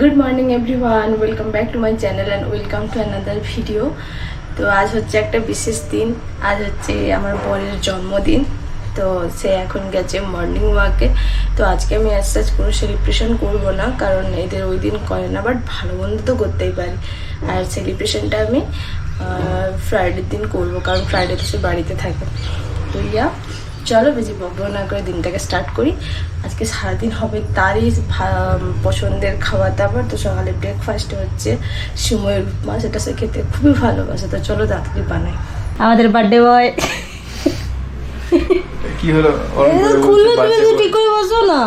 Good morning everyone welcome back to my channel and welcome to another video তো আজ হচ্ছে একটা বিশেষ দিন। আজ হচ্ছে আমার বরের জন্মদিন। তো সে এখন গেছে মর্নিং ওয়াকে তো আজকে আমি অ্যাজ সাচ কোনো সেলিব্রেশন করব না, কারণ এদের ওই দিন করে না বাট ভালো মন্দ তো করতেই পারি। আর সেলিব্রেশনটা আমি ফ্রাইডের দিন করব, কারণ ফ্রাইডে তো সে বাড়িতে থাকে। তো ইয়া চলো বেশি বকবক না করে দিনটাকে স্টার্ট করি। আজকে সারাদিন হবে তারই পছন্দের খাবার দাবার। তো সকালে ব্রেকফাস্ট হচ্ছে সিময়ের উপমা সেটা সে খেতে খুবই ভালোবাসে। তো চলো তাড়াতাড়ি বানাই। আমাদের বার্থডে বয় কি হলো? বলছে তুমি তো ঠিক করে বসো না।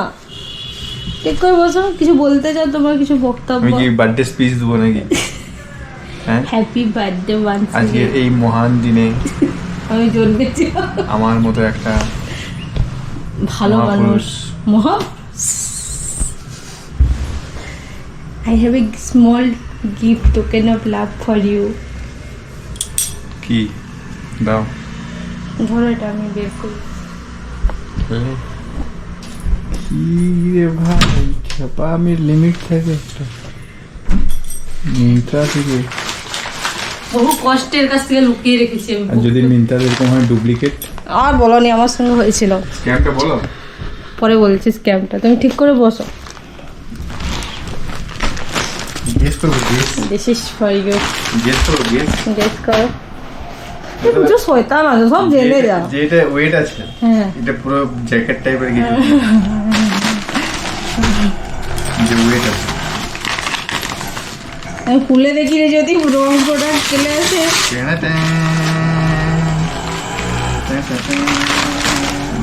ঠিক করে বসো কিছু বলতে চাও তোমার কিছু বক্তব্য? আমি কি বার্থডে স্পিচ দেবো নাকি? হ্যাঁ? হ্যাপি বার্থডে ওয়ান্স আজকে এই মহান দিনে আমি জন্মেছি আমার মতো একটা ভালো মানুষ। মহা I have a small gift token of love for you কি? দাও। ধরো এটা আমি বের করি। কি রে ভাই খেপা আমি লিমিট থাকে একটা। মিন্ত্রা থেকে বহু কষ্টের কাছ থেকে লুকিয়ে রেখেছি আমি আর যদি মিন্ত্রা এরকম হয় ডুপ্লিকেট? আর বলনি আমার সঙ্গে হয়েছিল। স্ক্যামটা বলো। পরে বলছি স্ক্যামটা। তুমি ঠিক করে বসো। গেস করব guess this is for you guess করব গেস গেস করো। তুমি শয়তান আছে সব জেনে যা। যেটা ওয়েট আছে হ্যাঁ। এটা পুরো জ্যাকেট টাইপের কিছু। যে ওয়েট আছে। আমি খুলে দেখি রে যদি রং প্রোডাক্ট চলে আসে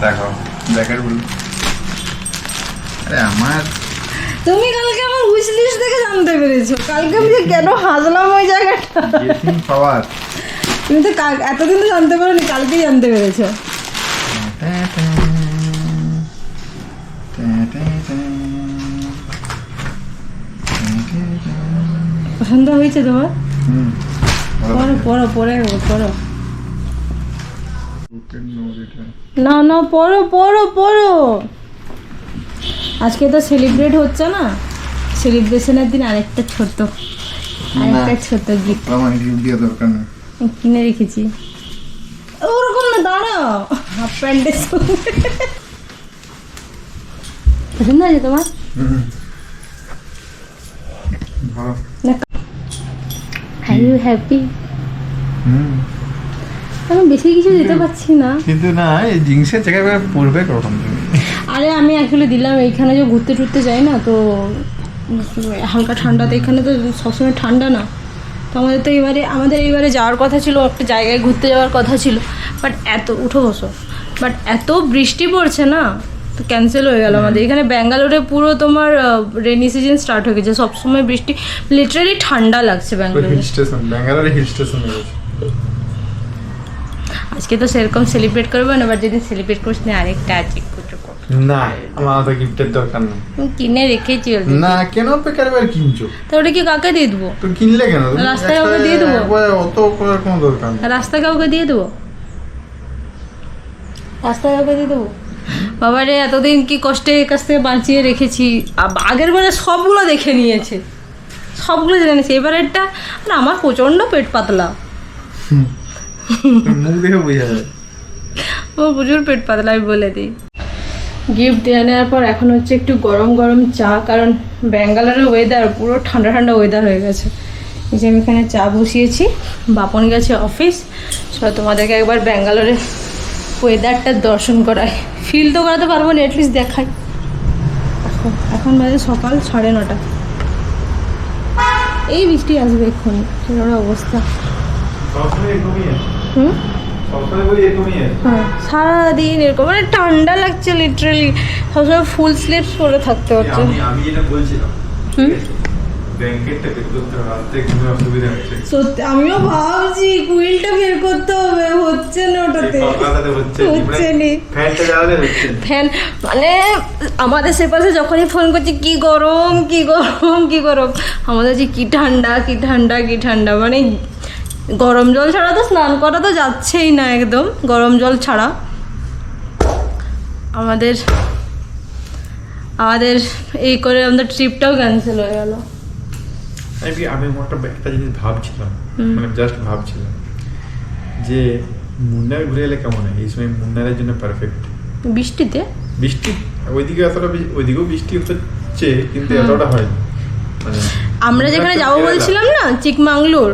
দেখো জ্যাকেট আরে আমার তুমি কালকে আমার উইশ লিস্ট দেখে জানতে পেরেছ কালকে আমি যে কেন ওই জায়গাটা পাওয়ার তুমি তো এতদিন তো জানতে পারোনি কালকেই জানতে পেরেছ পছন্দ হয়েছে তোমার? পড়ো পড়ো পড়ে পড়ো। না না পড়ো পড়ো পড়ো। আজকে তো সেলিব্রেট হচ্ছে না। সেলিব্রেশনের দিন আরেকটা ছোট আরেকটা ছোট গিফট আমার গিফট দেওয়া দরকার নেই। কিনে রেখেছি। ওরকম না দাঁড়াও। হাফ প্যান্টের পছন্দ আছে তোমার? ভালো। আর ইউ হ্যাপি আমি বেশি কিছু দিতে পারছি না। কিন্তু না এই জিন্সের জায়গায় পড়বে কখন তুমি আরে আমি অ্যাকচুয়ালি দিলাম এইখানে যে ঘুরতে টুরতে যাই না তো হালকা ঠান্ডাতে এখানে তো সবসময় ঠান্ডা না। তো আমাদের তো এবারে আমাদের এইবারে যাওয়ার কথা ছিল একটা জায়গায় ঘুরতে যাওয়ার কথা ছিল বাট এত উঠো বসো। বাট এত বৃষ্টি পড়ছে না তো ক্যান্সেল হয়ে গেল আমাদের। এখানে ব্যাঙ্গালোরে পুরো তোমার রেনি সিজন স্টার্ট হয়ে গেছে। সবসময় বৃষ্টি লিটারালি ঠান্ডা লাগছে ব্যাঙ্গালোরে। হিল স্টেশন ব্যাঙ্গালোরে হিল স্টেশনে আজকে তো সেরকম সেলিব্রেট করব না এবার যদি সেলিব্রেট করিস না আরেকটা আছে না আমার তো গিফটের দরকার নেই। কিনে রেখেছি। না কেন বেকার বেকার কিনছো? তো ওটা কি কাকে দিয়ে দেবো? তো কিনলে কেন? রাস্তায় কাউকে দিয়ে দেবো? অত করার কোনো দরকার নেই। রাস্তা কাউকে দিয়ে দেবো? রাস্তা কাউকে দিয়ে দেবো? বাবারে এতদিন কি কষ্টে কাছ থেকে বাঁচিয়ে রেখেছি? আগের বারে সবগুলো দেখে নিয়েছে। সবগুলো জেনে নিয়েছে। এবারেরটা না আমার প্রচণ্ড পেট পাতলা। আমার প্রচুর পেট পাতলা আমি বলে দিই। গিফট দিয়ে নেওয়ার পর এখন হচ্ছে একটু গরম গরম চা কারণ ব্যাঙ্গালোরের ওয়েদার পুরো ঠান্ডা ঠান্ডা ওয়েদার হয়ে গেছে। এই যে আমি এখানে চা বসিয়েছি। বাপন গেছে অফিস তোমাদেরকে একবার ব্যাঙ্গালোরের ওয়েদারটা দর্শন করায়। ফিল তো করাতে পারব না অ্যাটলিস্ট দেখাই এখন এখন বাজে সকাল সাড়ে নটা। এই বৃষ্টি আসবে এক্ষুনি সেরকম অবস্থা। হুম? হ্যাঁ সারাদিন এরকম মানে ঠান্ডা লাগছে লিটারালি সবসময় ফুল স্লিভস পরে থাকতে হচ্ছে। আমি আমি যেটা বলছিলাম হুম? ব্যাংকেটটা বের করতে হবে রাস্তায় কোনো অসুবিধা হচ্ছে। সত্যি আমিও ভাবছি কুইলটা বের করতে হবে হচ্ছে না ওটাতে? কলকাতাতে হচ্ছে হচ্ছে নি। ফ্যানটা জ্বালালে হচ্ছে ফ্যান মানে আমাদের সেপাশে যখনই ফোন করছি কি গরম কি গরম কি গরম? আমাদের যে কি ঠান্ডা কি ঠান্ডা কি ঠান্ডা মানে গরম জল ছাড়া তো স্নান করা তো যাচ্ছেই না একদম গরম জল ছাড়া। আমাদের আমাদের এই করে আমাদের ট্রিপটাও ক্যান্সেল হয়ে গেল। আমি আমি একটা একটা জিনিস ভাবছিলাম মানে জাস্ট ভাবছিলাম যে মুন্নার ঘুরে এলে কেমন হয়? এই সময় মুন্নারের জন্য পারফেক্ট বৃষ্টিতে? বৃষ্টি ওইদিকে এতটা ওইদিকেও বৃষ্টি হচ্ছে কিন্তু এতটা হয়নি মানে আমরা যেখানে যাব বলছিলাম না চিকমাংলুর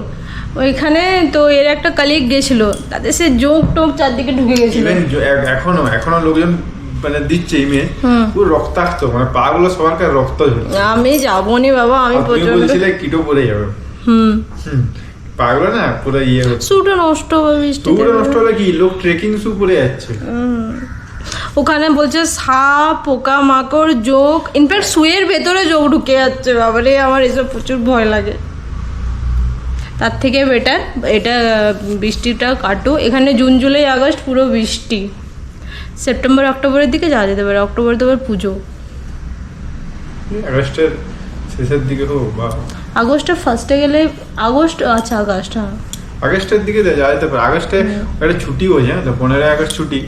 ওইখানে তো এর একটা কালিগ গেছিল তাদের সে জোক টোক চারদিকে ঢুকে গেছিল। এখনও এখনও লোকজন মানে দিচ্ছে ইমেজ। পুরো রক্তাক্ত মানে পা গুলো সবার কাছে রক্ত আমি যাব নি বাবা আমি বলছিলে কিটো পরে যাবে। হুম। হুম না পুরো ইয়ে হচ্ছে। শুটা নষ্ট হবে বৃষ্টিতে। টুকুরে নষ্ট হলে কি লোক ট্রেকিং শু পরে যাচ্ছে। হুম। ওখানে বলছে সাপ পোকা মাকড় জোক ইনফ্যাক্ট সুয়ের ভেতরে জোক ঢুকে যাচ্ছে বাবারে আমার এসব প্রচুর ভয় লাগে। তার থেকে বেটার এটা বৃষ্টিটা কাটো। এখানে জুন জুলাই আগস্ট পুরো বৃষ্টি। সেপ্টেম্বর অক্টোবরের দিকে যাওয়া যেতে পারে। অক্টোবরে তো পুজো। আগস্টের শেষের দিকে আগস্টের ফার্স্টে গেলে আগস্ট আচ্ছা আগস্ট হ্যাঁ। আগস্টের দিকে যাওয়া যেতে পারে। আগস্টে একটা ছুটি হয়ে যায় তো? পনেরোই আগস্ট ছুটি।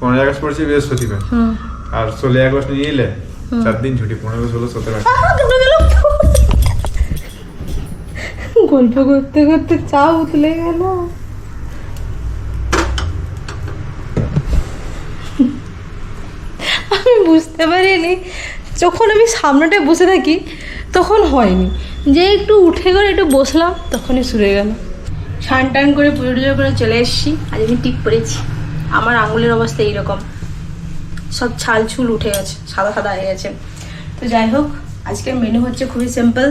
পনেরোই আগস্ট পড়ছে বৃহস্পতিবার। আর ষোলোই আগস্ট নিয়ে এলে চার দিন ছুটি পনেরো ষোলো সতেরো। গল্প করতে করতে চা উতলে গেল আমি বুঝতে পারিনি। যখন আমি সামনেটায় বসে থাকি, তখন হয়নি। যে একটু উঠে করে একটু বসলাম, তখনই শুরু গেল। স্নান টান করে পুজো টুজো করে চলে এসেছি। আজ আমি টিপ পরেছি। আমার আঙুলের অবস্থা এইরকম। সব ছাল ছুল উঠে গেছে, সাদা সাদা হয়ে গেছে। তো যাই হোক, আজকের মেনু হচ্ছে খুবই সিম্পল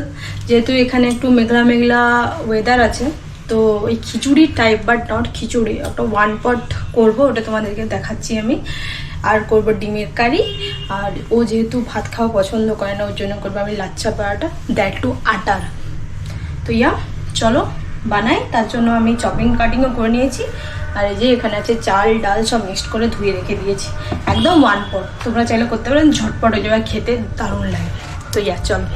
যেহেতু এখানে একটু মেঘলা মেঘলা ওয়েদার আছে, তো ওই khichuri type but not khichuri. একটা ওয়ান পট করব, ওটা তোমাদেরকে দেখাচ্ছি আমি। আর করব ডিমের কারি। আর ও যেহেতু ভাত খাওয়া পছন্দ করে না, ওর জন্য করব আমি লাচ্ছা পরাটা, দ্যাট টু আটার। তো ইয়া, চলো বানাই। তার জন্য আমি চপিং কাটিংও করে নিয়েছি। আর এই যে এখানে আছে চাল, ডাল সব মিক্সড করে ধুয়ে রেখে দিয়েছি। একদম ওয়ান পট তোমরা চাইলে করতে পারেন ঝটপট যাবে, খেতে দারুণ লাগে। তো ইয়া, চলো।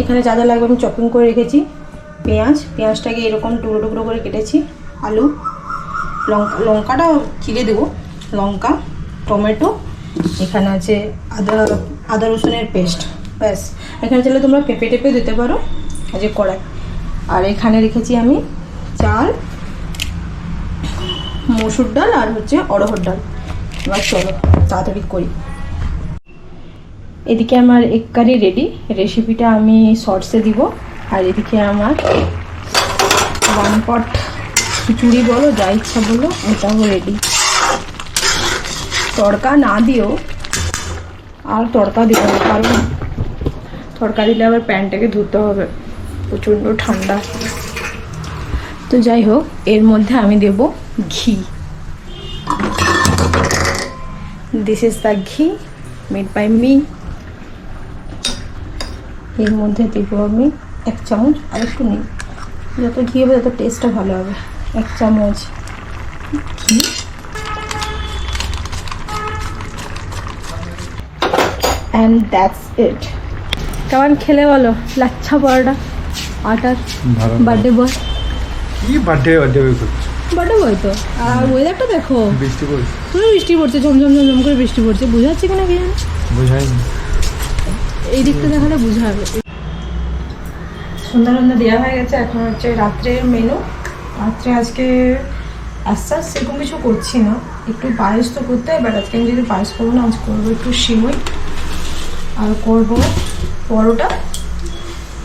এখানে যা যা লাগবে আমি চপিং করে রেখেছি। পেঁয়াজ, পেঁয়াজটাকে এরকম টুকরো টুকরো করে কেটেছি। আলু, লঙ্কা লঙ্কাটা চিড়ে দেবো। লঙ্কা টমেটো, এখানে আছে আদা আদা রসুনের পেস্ট, ব্যাস। এখানে চাইলে তোমরা পেঁপে টেপে দিতে পারো যে কড়াই। আর এখানে রেখেছি আমি চাল, মসুর ডাল আর হচ্ছে অড়হর ডাল। এবার চলো, তাড়াতাড়ি করি। এদিকে আমার এক কারি রেডি রেসিপিটা আমি শর্টসে দিব। আর এদিকে আমার ওয়ান পট খিচুড়ি বলো, যা ইচ্ছা বলো, ওটাও রেডি তড়কা না দিও আর তড়কা দিতে না কারণ তড়কা দিলে আবার প্যান্টটাকে ধুতে হবে। প্রচণ্ড ঠান্ডা। তো যাই হোক, এর মধ্যে আমি দেব ghee. This is the ghee made by me এর মধ্যে দেব আমি এক চামচ আর একটু নেই। যত ঘি হবে, তত টেস্টটা ভালো হবে। এক চামচ। অ্যান্ড দ্যাটস ইট কেমন খেলে বলো। লাচ্ছা পরোটা। আটার বার্থডে বয় কি বার্থডে বার্থডে করছ? বার্থডে বয় তো। আর ওয়েদারটা দেখো। বৃষ্টি পড়ছে। পুরো বৃষ্টি পড়ছে ঝমঝম ঝমঝম করে বৃষ্টি পড়ছে। বোঝা যাচ্ছে কিনা কি জানি? বোঝায়নি এই দিকটা দেখালে বোঝা যাবে। সন্ধ্যা সন্ধ্যা দেওয়া হয়ে গেছে এখন হচ্ছে রাত্রের মেনু রাত্রে আজকে আস্তে আস্তে সেরকম কিছু করছি না। একটু পায়েস তো করতে হয় বাট আজকে আমি যদি পায়েস করব না আজ করব একটু সিমই আর করব পরোটা,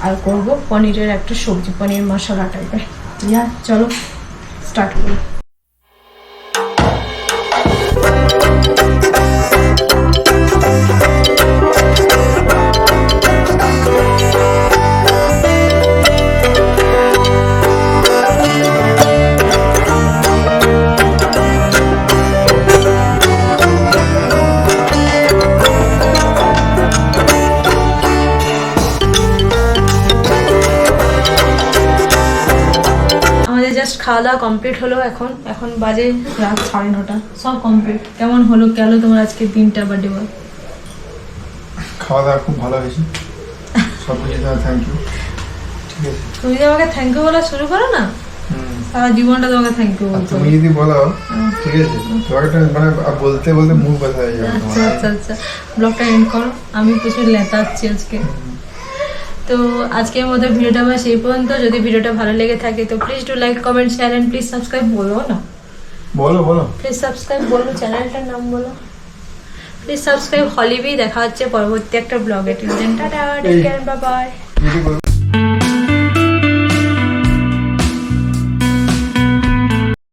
আর করব পনিরের একটা সবজি, পনির মশলা টাইপের ইয়া চলো স্টার্ট করি। খাওয়া দাওয়া কমপ্লিট হলো এখন এখন বাজে রাত সাড়ে নটা। সব কমপ্লিট কেমন হলো গেল তোমার আজকে দিনটা বার্থডে বল খাওয়া দাওয়া খুব ভালো হয়েছে। সব কিছু থ্যাংক ইউ তুমি যদি আমাকে থ্যাংক ইউ বলা শুরু করো না? হুম। সারা জীবনটা তোমাকে থ্যাংক ইউ বলতে তুমি যদি বলো ঠিক আছে। তোমাকে মানে বলতে বলতে মুখ ব্যথা হয়ে যাবে আচ্ছা আচ্ছা আচ্ছা। ব্লগটা এন্ড করো। আমি প্রচুর লেতাচ্ছি আজকে। তো আজকের মতো ভিডিওটা আমার সেই পর্যন্ত। যদি ভিডিওটা ভালো লেগে থাকে তো please do like comment share and please subscribe বলো না। বলো বলো। প্লিজ সাবস্ক্রাইব বলো চ্যানেলটার নাম বলো। প্লিজ সাবস্ক্রাইব হলিবি দেখা হচ্ছে পরবর্তী একটা ব্লগে till then tata take care bye bye